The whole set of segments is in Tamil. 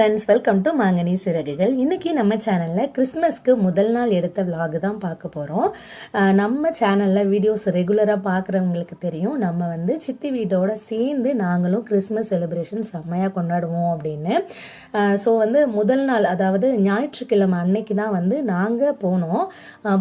ஃப்ரெண்ட்ஸ் வெல்கம் டு மாங்கனி சிறகுகள் இன்றைக்கி நம்ம சேனலில் கிறிஸ்மஸ்க்கு முதல் நாள் எடுத்த விலாகு தான் பார்க்க போகிறோம் நம்ம சேனலில் வீடியோஸ் ரெகுலராக பார்க்குறவங்களுக்கு தெரியும். நம்ம வந்து சித்தி வீட்டோட சேர்ந்து நாங்களும் கிறிஸ்மஸ் செலிப்ரேஷன் செம்மையாக கொண்டாடுவோம் அப்படின்னு. ஸோ வந்து முதல் நாள் அதாவது ஞாயிற்றுக்கிழமை அன்னைக்கு தான் வந்து நாங்கள் போனோம்.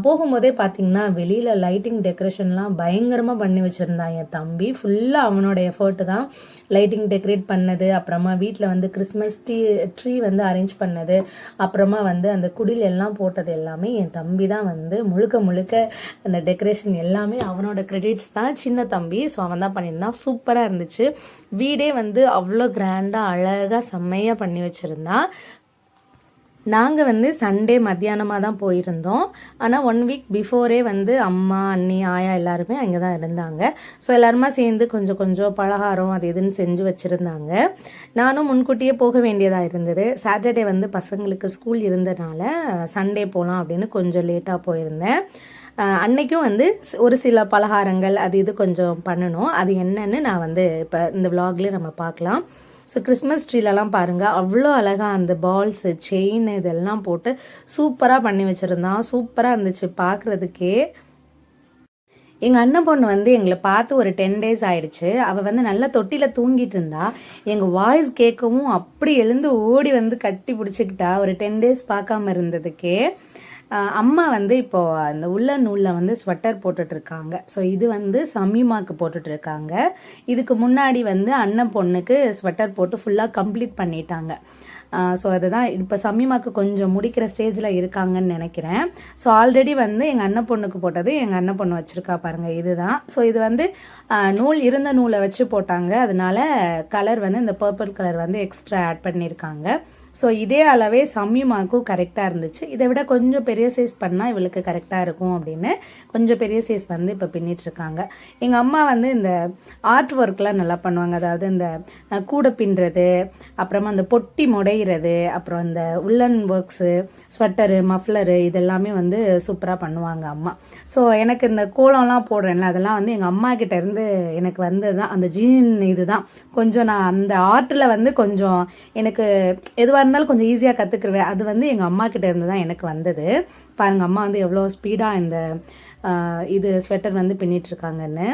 போகும்போதே பார்த்தீங்கன்னா வெளியில் லைட்டிங் டெக்கரேஷன்லாம் பயங்கரமாக பண்ணி வச்சுருந்தான் என் தம்பி. ஃபுல்லாக அவனோட எஃபர்ட் தான். லைட்டிங் டெக்கரேட் பண்ணது அப்புறமா வீட்டில் வந்து கிறிஸ்மஸ் ட்ரீ ட்ரீ வந்து அரேஞ்ச் பண்ணது அப்புறமா வந்து அந்த குடில் எல்லாம் போட்டது எல்லாமே என் தம்பி தான் வந்து முழுக்க முழுக்க அந்த டெக்கரேஷன் எல்லாமே அவனோட கிரெடிட்ஸ் தான். சின்ன தம்பி ஸோ அவன் தான் பண்ணியிருந்தான். சூப்பராக இருந்துச்சு. வீடே வந்து அவ்வளோ கிராண்டாக அழகாக செம்மையாக பண்ணி வச்சுருந்தான். நாங்கள் வந்து சண்டே மத்தியானமாக தான் போயிருந்தோம். ஆனால் ஒன் வீக் பிஃபோரே வந்து அம்மா அண்ணி ஆயா எல்லாருமே அங்கே தான் இருந்தாங்க. ஸோ எல்லாருமா சேர்ந்து கொஞ்சம் கொஞ்சம் பலகாரம் அது இதுன்னு செஞ்சு வச்சுருந்தாங்க. நானும் முன்கூட்டியே போக வேண்டியதாக இருந்தது. சாட்டர்டே வந்து பசங்களுக்கு ஸ்கூல் இருந்தனால சண்டே போகலாம் அப்படின்னு கொஞ்சம் லேட்டாக போயிருந்தேன். அன்னைக்கும் வந்து ஒரு சில பலகாரங்கள் அது இது கொஞ்சம் பண்ணணும். அது என்னன்னு நான் வந்து இப்போ இந்த vlogல நம்ம பார்க்கலாம். ஸோ கிறிஸ்மஸ் ட்ரீலலாம் பாருங்கள் அவ்வளோ அழகாக அந்த பால்ஸு செயின் இதெல்லாம் போட்டு சூப்பராக பண்ணி வச்சுருந்தான் சூப்பராக இருந்துச்சு பார்க்குறதுக்கே எங்கள் அண்ணன் பொண்ணு வந்து எங்களை பார்த்து ஒரு டென் டேஸ் ஆயிடுச்சு. அவள் வந்து நல்லா தொட்டியில் தூங்கிட்டு இருந்தா. எங்கள் வாய்ஸ் கேட்கவும் அப்படி எழுந்து ஓடி வந்து கட்டி பிடிச்சிக்கிட்டா. ஒரு டென் டேஸ் பார்க்காம இருந்ததுக்கே. அம்மா வந்து இப்போ அந்த உள்ள நூலில் வந்து ஸ்வெட்டர் போட்டுட்டு இருக்காங்க ஸோ இது வந்து சமீமாக்கு போட்டுட்டு இருக்காங்க இதுக்கு முன்னாடி வந்து அண்ணன் பொண்ணுக்கு ஸ்வெட்டர் போட்டு ஃபுல்லாக கம்ப்ளீட் பண்ணிட்டாங்க. ஸோ அதுதான் இப்போ சமீமாக்கு கொஞ்சம் முடிக்கிற ஸ்டேஜில் இருக்காங்கன்னு நினைக்கிறேன். ஸோ ஆல்ரெடி வந்து எங்கள் அண்ணன் பொண்ணுக்கு போட்டது எங்கள் அண்ணன் பொண்ணு வச்சுருக்கா பாருங்கள் இதுதான். ஸோ இது வந்து நூல் இருந்த நூலை வச்சு போட்டாங்க. அதனால கலர் வந்து இந்த பர்பிள் கலர் வந்து எக்ஸ்ட்ரா ஆட் பண்ணியிருக்காங்க ஸோ இதே அளவே சம்யுமாக்கும் கரெக்டாக இருந்துச்சு. இதை விட கொஞ்சம் பெரிய சைஸ் பண்ணால் இவளுக்கு கரெக்டாக இருக்கும் அப்படின்னு கொஞ்சம் பெரிய சைஸ் வந்து இப்போ பின்னிட்டுருக்காங்க எங்கள் அம்மா வந்து இந்த ஆர்ட் ஒர்க்லாம் நல்லா பண்ணுவாங்க. அதாவது இந்த கூடை பின்னுறது அப்புறமா அந்த பொட்டி முடையிறது அப்புறம் இந்த உள்ளன் ஒர்க்ஸு ஸ்வெட்டரு மஃப்ளரு இதெல்லாமே வந்து சூப்பராக பண்ணுவாங்க அம்மா. ஸோ எனக்கு இந்த கோலம்லாம் போடுறேன்ல அதெல்லாம் வந்து எங்கள் அம்மா கிட்டேருந்து எனக்கு வந்தது தான் அந்த ஜீன் இதுதான் கொஞ்சம் நான் அந்த ஆர்ட்டில் வந்து கொஞ்சம் எனக்கு எதுவாக இருந்தாலும் கொஞ்சம் ஈஸியாக கற்றுக்குருவேன் அது வந்து எங்கள் அம்மா கிட்ட இருந்து தான் எனக்கு வந்தது. பாருங்க அம்மா வந்து எவ்வளோ ஸ்பீடாக இந்த இது ஸ்வெட்டர் வந்து பின்னிட்டு இருக்காங்கன்னு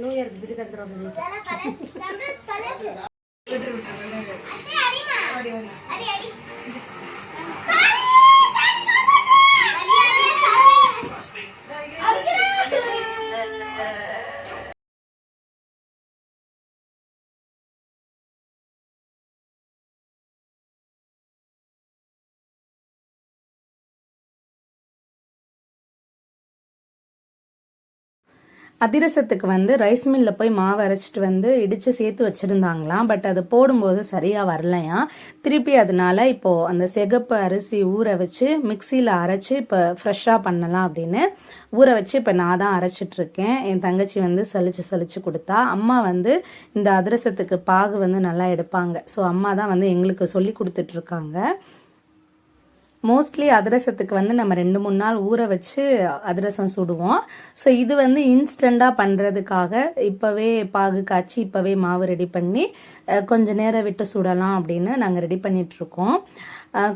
நியூ அதிரசத்துக்கு வந்து ரைஸ் மில்லில் போய் மாவு அரைச்சிட்டு வந்து இடித்து சேர்த்து வச்சுருந்தாங்களாம். பட் அது போடும்போது சரியாக வரலையாம் திருப்பி அதனால இப்போது அந்த சிகப்பு அரிசி ஊற வச்சு மிக்சியில் அரைச்சி இப்போ ஃப்ரெஷ்ஷாக பண்ணலாம் அப்படின்னு ஊற வச்சு இப்போ நான் தான் அரைச்சிட்ருக்கேன் என் தங்கச்சி வந்து சலிச்சு சலிச்சு கொடுத்தா. அம்மா வந்து இந்த அதிரசத்துக்கு பாகு வந்து நல்லா எடுப்பாங்க. ஸோ அம்மா தான் வந்து எங்களுக்கு சொல்லி கொடுத்துட்ருக்காங்க மோஸ்ட்லி அதிரசத்துக்கு வந்து நம்ம ரெண்டு மூணு நாள் ஊற வச்சு அதிரசம் சுடுவோம். ஸோ இது வந்து இன்ஸ்டண்ட்டாக பண்ணுறதுக்காக இப்போவே பாகு காய்ச்சி இப்போவே மாவு ரெடி பண்ணி கொஞ்சம் நேரம் விட்டு சுடலாம் அப்படின்னு நாங்கள் ரெடி பண்ணிகிட்ருக்கோம்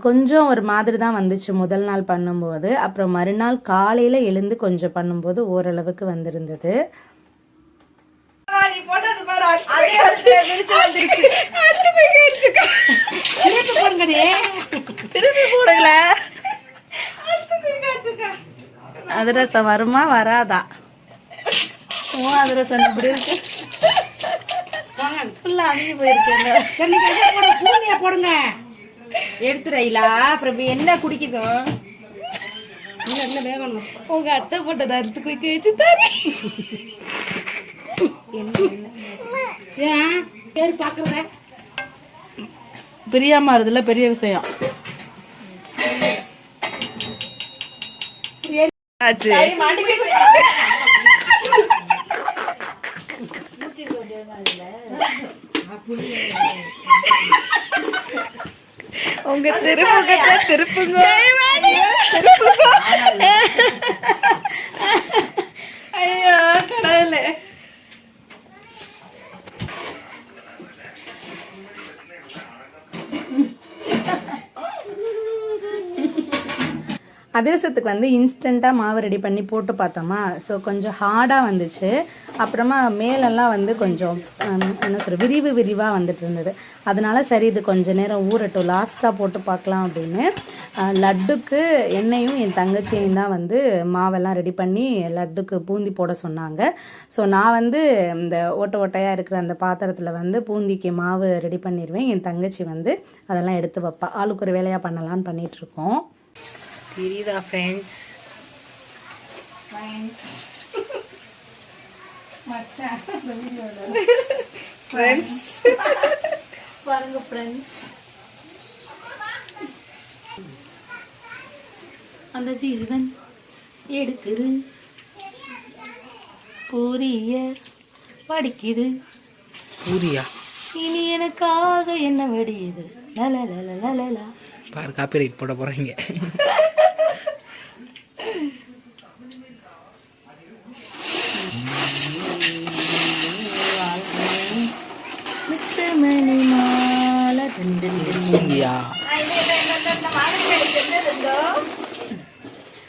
கொஞ்சம் ஒரு மாதிரி தான் வந்துச்சு முதல் நாள் பண்ணும்போது. அப்புறம் மறுநாள் காலையில் எழுந்து கொஞ்சம் பண்ணும்போது ஓரளவுக்கு வந்திருந்தது. நீ போட்டது பாரு திருப்பி போடுங்கடி திருப்பி போடுங்கள அதிரசம் வருமா வராதா ஓ அதிரசம் இப்படி இருக்கு ஃபுல்லாக அழிஞ்சு போயிருக்கேங்க போட போடுங்க எடுத்துறீங்களா அப்புறம் என்ன குடிக்குதோ உங்க அத்தை போட்டதை அறுத்து குடிக்க வச்சு தாரி ஏன்? பாக்குறத பிரியாம பெரிய விஷயம். உங்க திருப்புங்க. திருப்புங்க. திருப்புங்க அதிரசத்துக்கு வந்து இன்ஸ்டண்ட்டாக மாவு ரெடி பண்ணி போட்டு பார்த்தோமா? ஸோ கொஞ்சம் ஹார்டாக வந்துச்சு. அப்புறமா மேலெல்லாம் வந்து கொஞ்சம் என்ன சொல்கிற விரிவு விரிவாக வந்துட்டு இருந்தது. அதனால சரி இது கொஞ்சம் நேரம் ஊறட்டும். லாஸ்ட்டாக போட்டு பார்க்கலாம் அப்படின்னு. லட்டுக்கு எண்ணெயும் என் தங்கச்சியும் தான் வந்து மாவெல்லாம் ரெடி பண்ணி லட்டுக்கு பூந்தி போட சொன்னாங்க. ஸோ நான் வந்து இந்த ஓட்டை ஓட்டையாக இருக்கிற அந்த பாத்திரத்தில் வந்து பூந்திக்கு மாவு ரெடி பண்ணிடுவேன் என் தங்கச்சி வந்து அதெல்லாம் எடுத்து வைப்பா. ஆளுக்கு ஒரு வேலையாக பண்ணலான்னு பண்ணிகிட்ருக்கோம் இருக்கோம். தெரியுதா ஃப்ரெண்ட்ஸ் வீடியோல பாருங்க ஃப்ரெண்ட்ஸ் அந்த ஜீவன் எடுக்குது. பூரிய படிக்குது பூரியா? இனி எனக்காக என்ன வெடியுது? லலலலலலலா. பாரு காப்பிரைட் போட. பூந்தியா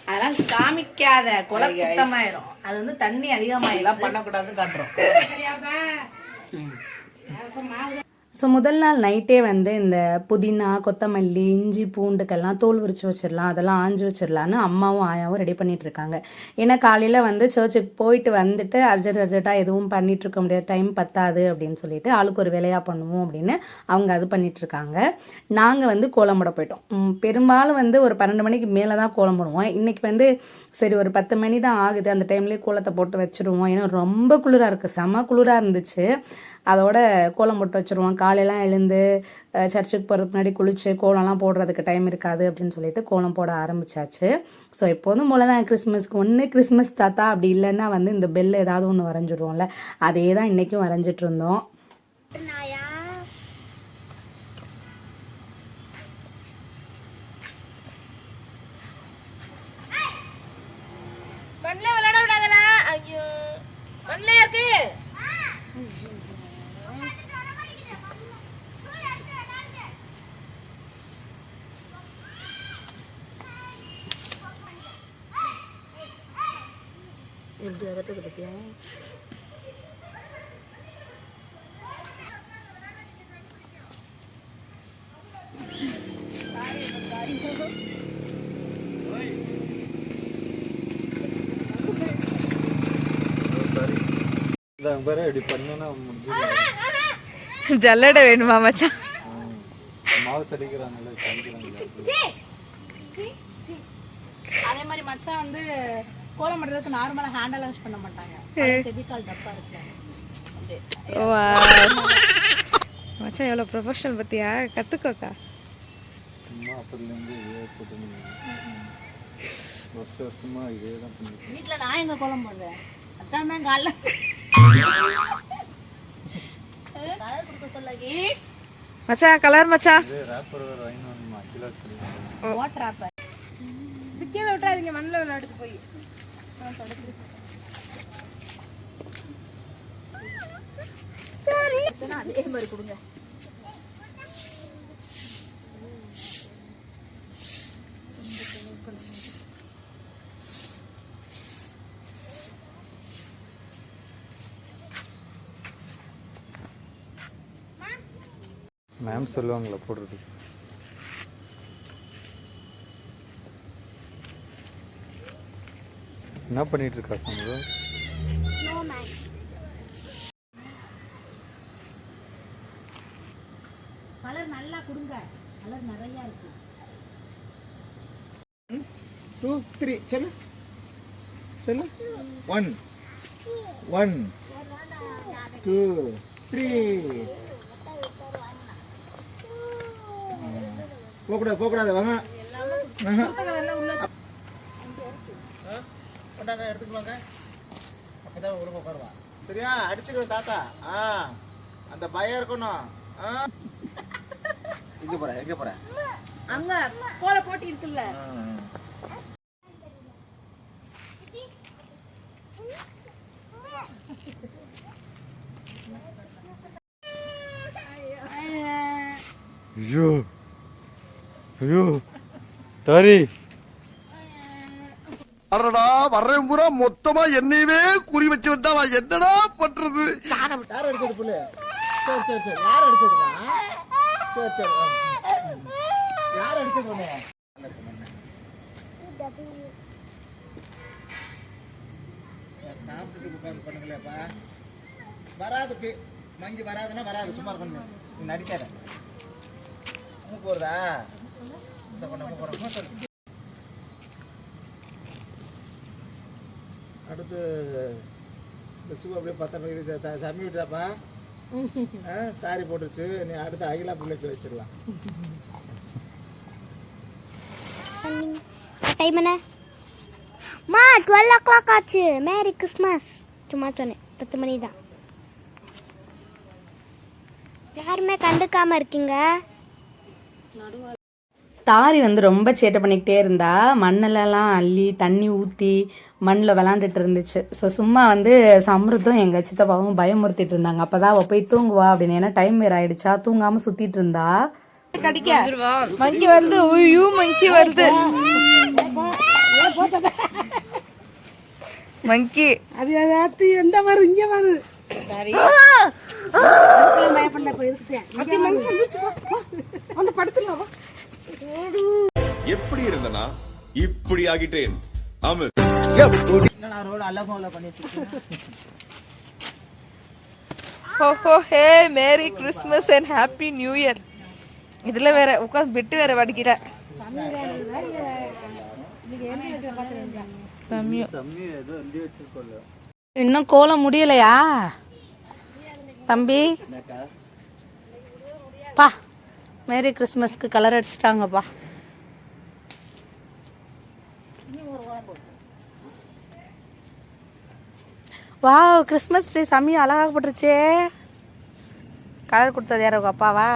அதெல்லாம் காமிக்காத கொலை குத்தமாயிரும் அது வந்து தண்ணி அதிகமாயிரும் பண்ணக்கூடாதுன்னு காட்டுறோம். ஸோ முதல் நாள் நைட்டே வந்து இந்த புதினா கொத்தமல்லி இஞ்சி பூண்டுக்கெல்லாம் தோல் உரிச்சு வச்சிடலாம். அதெல்லாம் ஆஞ்சு வச்சிடலான்னு அம்மாவும் ஆயாவும் ரெடி பண்ணிட்டு இருக்காங்க. ஏன்னா காலையில் வந்து சர்ச்சுக்கு போயிட்டு வந்துட்டு அர்ஜென்ட் அர்ஜென்ட்டாக எதுவும் பண்ணிட்டு இருக்க முடியாது. டைம் பத்தாது அப்படின்னு சொல்லிட்டு ஆளுக்கு ஒரு வேலையாக பண்ணுவோம் அப்படின்னு அவங்க அது பண்ணிட்டு இருக்காங்க. நாங்கள் வந்து கோலம் போட போயிட்டோம் பெரும்பாலும் வந்து ஒரு பன்னெண்டு மணிக்கு மேலே தான் கோலம் போடுவோம் இன்னைக்கு வந்து சரி ஒரு பத்து மணி தான் ஆகுது. அந்த டைம்லேயே கோலத்தை போட்டு வச்சுருவோம். ஏன்னா ரொம்ப குளிராக இருக்குது செம குளிராக இருந்துச்சு. அதோட கோலம் போட்டு வச்சுருவோம். காலையெல்லாம் எழுந்து சர்ச்சுக்கு போகிறதுக்கு முன்னாடி குளிச்சு கோலம்லாம் போடுறதுக்கு டைம் இருக்காது அப்படின்னு சொல்லிட்டு கோலம் போட ஆரம்பிச்சாச்சு. ஸோ எப்போதும் போல தான் கிறிஸ்மஸ்க்கு ஒன்று கிறிஸ்மஸ் தாத்தா அப்படி இல்லைன்னா வந்து இந்த பெல் ஏதாவது ஒன்று வரைஞ்சிடுவோம்ல அதே தான் இன்றைக்கும் வரைஞ்சிட்டு இருந்தோம் மண்ணில் விளையாட விடாதடா ஐயோ மண்ணில் இருக்கு எப்படி அதட்டது பற்றியா இப்படி பண்ணா முடிஞ்சு ஜல்லடை வேணுமா மச்சான்? மாவு சடிக்கிறாங்கல்ல அதே மாதிரி மச்சான் வந்து கோலம் பண்ணுறதுக்கு நார்மலாக ஹேண்டெல்லாம் யூஸ் பண்ண மாட்டாங்க. கெமிக்கல் டப்பா இருக்கு. மச்சான் எவ்வளோ ப்ரொஃபஷனல் பத்தியா? கத்துக்கோக்கா. சும்மா அப்போதுலேருந்து இதே போட்டு வருஷ வருஷமா இதே தான் பண்ணிட்டு வீட்டில் நான் எங்க கோலம் போடுறேன் அதான் தான் காலைல. கலர் கொடுக்க சொல்லி மச்சான் கலர் மச்சான் இதே ரேப்பர் வேறு வாங்கி வரணுமா? கிலோ வாட்டர் ஆப்பர் கீழே விட்டாதீங்க மண்ணில் விளையாடுது போய். அதே மாதிரி கொடுங்க மேம் சொல்லுவாங்களா போடுறதுக்கு? என்ன பண்ணிட்டு இருக்கா சாம்பு கலர் நல்லா கொடுங்க. கலர் இருக்கு. டூ த்ரீ சொல்லு. சொல்லு. ஒன் ஒன் டூ த்ரீ போகக்கூடாது போகக்கூடாது. வாங்க. கொண்டாங்க எடுத்துக்கலாங்க. அப்பதான் ஒழுங்கு உட்காருவா சரியா? அடிச்சிருவேன் தாத்தா. ஆ அந்த பயம் இருக்கணும். ஆ. எங்க போற எங்க போற அங்க கோல போட்டி இருக்குல்ல. ஐயோ ஐயோ தாரி. மொத்தமா என்னையவே குறி வச்சு வந்தா நான் என்னடா பண்றது? யார் அடிச்சது புல்லு சரி சரி சரி. யார் அடிச்சதுமா சரி சரி. யார் அடிச்சது? சாப்பிட்டுட்டு உட்காந்து பண்ணுங்களேப்பா. வராது பே மங்கி வராதுன்னா வராது. சும்மா இருக்கணும் நீ நடிக்காத. இந்த பண்ண மூக்கு வரும் சொல்லு அடுத்து இந்த ஷூ அப்படியே பத்திரம் சமி விட்டாப்பா ஆ, தாரி போட்டுருச்சு. நீ அடுத்து அகிலா பிள்ளைக்கு வச்சிடலாம். டைம் என்ன? மா டுவெல் ஓ கிளாக் ஆச்சு. மேரி கிறிஸ்மஸ் சும்மா சொன்னேன். பத்து மணி தான். யாருமே கண்டுக்காம இருக்கீங்க? தாரி வந்து ரொம்ப சேட்டை பண்ணிக்கிட்டே இருந்தா மண்ணிலலாம் அள்ளி தண்ணி ஊற்றி மண்ணில் விளாண்டுட்டு இருந்துச்சு. ஸோ சும்மா வந்து சம்ருத்தும் எங்கள் சித்தப்பாவும் பயமுறுத்திட்டு இருந்தாங்க. அப்பதான் அவள் போய் தூங்குவா அப்படின்னு. ஏன்னா டைம் வேற ஆயிடுச்சா? தூங்காமல் சுற்றிட்டு இருந்தா? கடிக்க. மங்கி வருது. ஐயோ மங்கி வருது. மங்கி. அது ஏதாத்து எந்த வரும் இங்க வரும் பயப்படல போய் அந்த படத்துல வா எப்படி இருந்தனா? இப்படி ஆகிட்டேன். ஆமா ரோடு அழகும் பண்ணிட்டு ho ho hey merry Christmas and happy new year இதுல வேற உட்காந்து விட்டு வேற வடிக்கிற இன்னும் கோலம் முடியலையா? தம்பி? பா மேரி கிறிஸ்மஸ்க்கு கலர் அடிச்சிட்டாங்கப்பா. வாவ் கிறிஸ்மஸ் ட்ரீ செம்மி அழகாக போட்டுருச்சே. கலர் கொடுத்தது யார் உங்க அப்பாவா?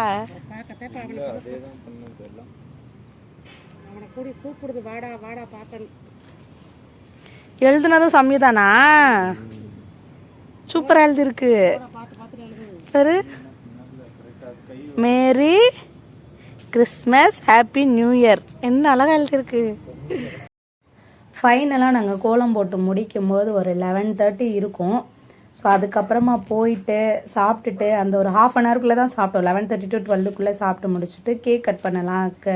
அவனை கூடி கூப்பிடுது வாடா வாடா பார்க்கணும். எழுதுனதும் செம்மி தானா சூப்பரா எழுதிருக்கு பாரு merry Christmas happy new year என்ன அழகா எழுதிருக்கு ஃபைனலாக நாங்கள் கோலம் போட்டு முடிக்கும் போது ஒரு லெவன் தேர்ட்டி இருக்கும். ஸோ அதுக்கப்புறமா போயிட்டு சாப்பிட்டுட்டு அந்த ஒரு ஹாஃப் அன் ஹவர்க்குள்ளே தான் சாப்பிட்டோம். லெவன் தேர்ட்டி டு டுவெல்லுக்குள்ளே சாப்பிட்டு முடிச்சுட்டு கேக் கட் பண்ணலாம். க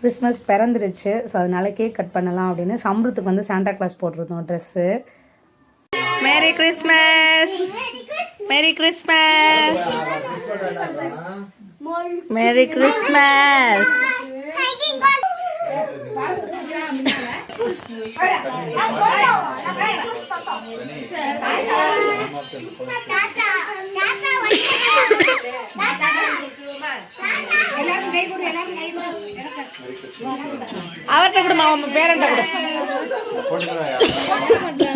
கிறிஸ்மஸ் பிறந்துருச்சு. ஸோ அதனால கேக் கட் பண்ணலாம் அப்படின்னு சம்பளத்துக்கு வந்து சாண்டா கிளாஸ் போட்டிருந்தோம் dress merry Christmas merry Christmas merry Christmas அவர்கிட்ட கொடுமா அவன் பேரண்ட கொடு.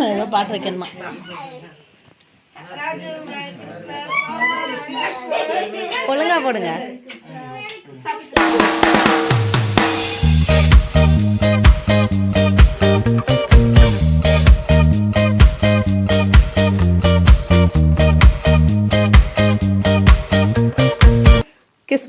ஏதோ பாட்டு வைக்கணுமா? ஒழுங்கா போடுங்க.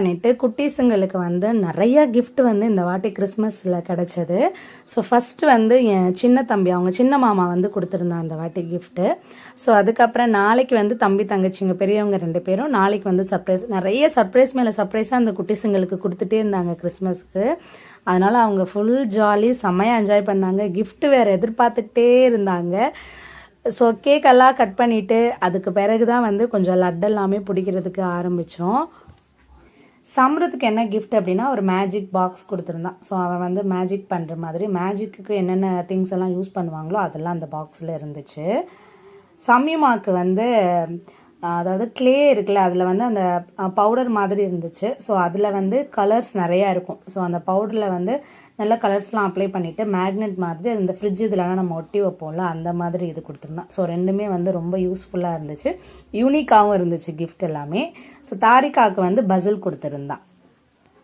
பண்ணிவிட்டு குட்டீஸுங்களுக்கு வந்து நிறையா கிஃப்ட் வந்து இந்த வாட்டி கிறிஸ்மஸில் கிடச்சது. ஸோ ஃபஸ்ட்டு வந்து என் சின்ன தம்பி அவங்க சின்ன மாமா வந்து கொடுத்துருந்தான் அந்த வாட்டி கிஃப்ட்டு ஸோ அதுக்கப்புறம் நாளைக்கு வந்து தம்பி தங்கச்சிங்க பெரியவங்க ரெண்டு பேரும் நாளைக்கு வந்து சர்ப்ரைஸ் நிறைய சர்ப்ரைஸ் மேலே சர்ப்ரைஸாக அந்த குட்டீஸுங்களுக்கு கொடுத்துட்டே இருந்தாங்க கிறிஸ்மஸ்க்கு அதனால் அவங்க ஃபுல் ஜாலி செம்மையாக என்ஜாய் பண்ணாங்க. கிஃப்ட்டு வேறு எதிர்பார்த்துக்கிட்டே இருந்தாங்க. ஸோ கேக்கெல்லாம் கட் பண்ணிவிட்டு அதுக்கு பிறகு தான் வந்து கொஞ்சம் லட்டு எல்லாமே பிடிக்கிறதுக்கு ஆரம்பித்தோம் சம்ருத்துக்கு என்ன கிஃப்ட் அப்படின்னா ஒரு மேஜிக் பாக்ஸ் கொடுத்துருந்தான். ஸோ அவன் வந்து மேஜிக் பண்ணுற மாதிரி மேஜிக்கு என்னென்ன திங்ஸ் எல்லாம் யூஸ் பண்ணுவாங்களோ அதெல்லாம் அந்த பாக்ஸில் இருந்துச்சு. சம்யுமாக்கு வந்து அதாவது க்ளே இருக்குல்ல அதில் வந்து அந்த பவுடர் மாதிரி இருந்துச்சு. ஸோ அதில் வந்து கலர்ஸ் நிறையா இருக்கும். ஸோ அந்த பவுடரில் வந்து நல்ல கலர்ஸ்லாம் அப்ளை பண்ணிவிட்டு மேக்னெட் மாதிரி இந்த ஃப்ரிட்ஜ் இதெல்லாம் நம்ம ஒட்டி வைப்போம்ல அந்த மாதிரி இது கொடுத்துருந்தோம் ஸோ ரெண்டுமே வந்து ரொம்ப யூஸ்ஃபுல்லாக இருந்துச்சு. யூனிக்காகவும் இருந்துச்சு கிஃப்ட் எல்லாமே. ஸோ தாரிகாவுக்கு வந்து பசில் கொடுத்துருந்தான்.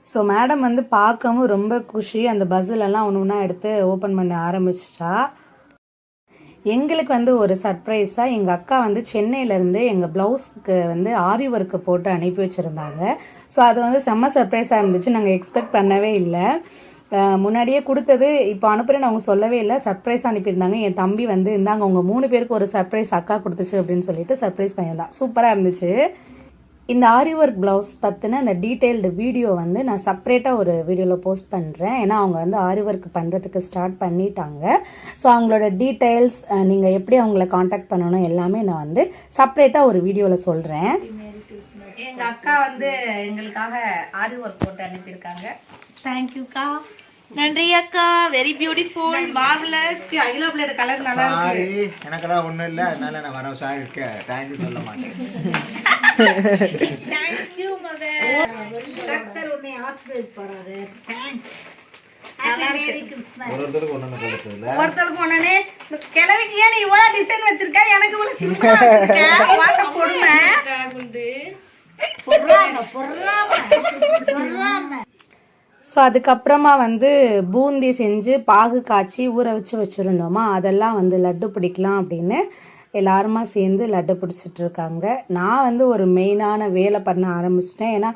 ஸோ மேடம் வந்து பார்க்கவும் ரொம்ப குஷி. அந்த பசில் எல்லாம் ஒன்று ஒன்றா எடுத்து ஓப்பன் பண்ண ஆரம்பிச்சிட்டா. எங்களுக்கு வந்து ஒரு சர்ப்ரைஸாக எங்கள் அக்கா வந்து சென்னையிலேருந்து எங்கள் ப்ளவுஸ்க்கு வந்து ஆரி ஒர்க்கு போட்டு அனுப்பி வச்சுருந்தாங்க. ஸோ அது வந்து செம்ம சர்ப்ரைஸாக இருந்துச்சு. நாங்கள் எக்ஸ்பெக்ட் பண்ணவே இல்லை. முன்னாடியே கொடுத்தது இப்போ அனுப்புறேன்னு அவங்க சொல்லவே இல்லை. சர்ப்ரைஸ் அனுப்பியிருந்தாங்க. என் தம்பி வந்து இருந்தாங்க அவங்க மூணு பேருக்கு ஒரு சர்ப்ரைஸ் அக்கா கொடுத்துச்சு அப்படின்னு சொல்லிட்டு சர்ப்ரைஸ் பண்ணியிருந்தான் சூப்பராக இருந்துச்சு. இந்த ஆரி ஒர்க் ப்ளவுஸ் பற்றின அந்த டீட்டெயில்டு வீடியோ வந்து நான் செப்பரேட்டாக ஒரு வீடியோவில் போஸ்ட் பண்ணுறேன் ஏன்னா அவங்க வந்து ஆரி ஒர்க் பண்ணுறதுக்கு ஸ்டார்ட் பண்ணிட்டாங்க. ஸோ அவங்களோட டீட்டெயில்ஸ் நீங்கள் எப்படி அவங்கள காண்டாக்ட் பண்ணணும் எல்லாமே நான் வந்து செப்பரேட்டாக ஒரு வீடியோவில் சொல்கிறேன் எங்கள் அக்கா வந்து எங்களுக்காக ஆரி ஒர்க் போட்டு அனுப்பியிருக்காங்க. தேங்க்யூக்கா நன்றி அக்கா. வெரி பியூட்டிஃபுல் மார்வலஸ் ஐலோ பிளேட் கலர் நல்லா இருக்கு. எனக்கெல்லாம் ஒன்றும் இல்லை. அதனால நான் வர சாரி இருக்கேன். தேங்க்யூ சொல்ல மாட்டேன். ஒரு ஒருத்தருக்கு ஒன்று ஒன்று கொடுத்ததுல ஒருத்தருக்கு ஒண்ணு கிழவிக்கு ஏன் நீ இவ்வளவு டிசைன் வச்சிருக்க? எனக்கு இவ்வளவு சிம்பிளா வச்சிருக்க ஸோ அதுக்கப்புறமா வந்து பூந்தி செஞ்சு பாகு காய்ச்சி ஊற வச்சு வச்சுருந்தோமா? அதெல்லாம் வந்து லட்டு பிடிக்கலாம் அப்படின்னு எல்லாருமா சேர்ந்து லட்டு பிடிச்சிட்டு இருக்காங்க நான் வந்து ஒரு மெயினான வேலை பண்ண ஆரம்பிச்சிட்டேன். ஏன்னா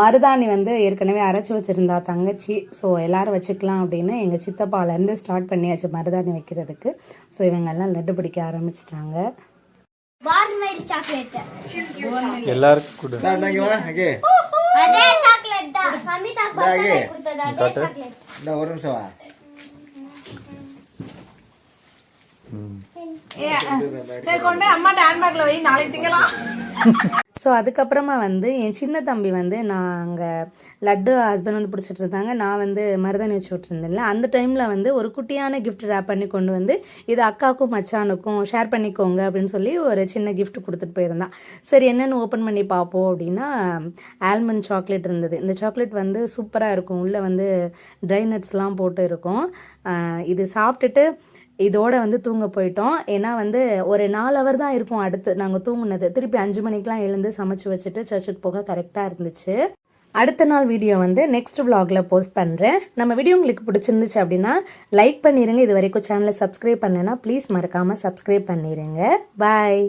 மருதாணி வந்து ஏற்கனவே அரைச்சி வச்சுருந்தா தங்கச்சி. ஸோ எல்லாரும் வச்சுக்கலாம் அப்படின்னு எங்கள் சித்தப்பாலேருந்து ஸ்டார்ட் பண்ணியாச்சு மருதாணி வைக்கிறதுக்கு. ஸோ இவங்க எல்லாம் லட்டு பிடிக்க ஆரம்பிச்சிட்டாங்க. எல்லாருக்கும் ஒரு நிமிஷம் வா ஸோ அதுக்கப்புறமா வந்து என் சின்ன தம்பி வந்து நான் அங்கே லட்டு ஹஸ்பண்ட் வந்து பிடிச்சிட்டு இருந்தாங்க நான் வந்து மருதாணி வச்சு விட்டுருந்தேன்ல. அந்த டைமில் வந்து ஒரு குட்டியான கிஃப்ட் ரேப் பண்ணி கொண்டு வந்து இது அக்காவுக்கும் மச்சானுக்கும் ஷேர் பண்ணிக்கோங்க அப்படின்னு சொல்லி ஒரு சின்ன கிஃப்ட் கொடுத்துட்டு போயிருந்தான். சரி என்னென்னு ஓப்பன் பண்ணி பார்ப்போம் அப்படின்னா ஆல்மண்ட் சாக்லேட் இருந்தது. இந்த சாக்லேட் வந்து சூப்பராக இருக்கும். உள்ளே வந்து ட்ரை நட்ஸ்லாம் போட்டு இருக்கும். இது சாப்பிட்டுட்டு இதோட வந்து தூங்க போயிட்டோம். ஏன்னா வந்து ஒரு நாலு அவர் தான் இருக்கும் அடுத்து. நாங்கள் தூங்குனது. திருப்பி அஞ்சு மணிக்கெலாம் எழுந்து சமைச்சு வச்சுட்டு சர்ச்சுக்கு போக கரெக்டாக இருந்துச்சு. அடுத்த நாள் வீடியோ வந்து நெக்ஸ்ட் விலாகில் போஸ்ட் பண்ணுறேன் நம்ம வீடியோ உங்களுக்கு பிடிச்சிருந்துச்சு அப்படின்னா லைக் பண்ணிடுங்க இது வரைக்கும் சேனலை சப்ஸ்கிரைப் பண்ணலைன்னா ப்ளீஸ் மறக்காமல் சப்ஸ்கிரைப் பண்ணிடுங்க பாய்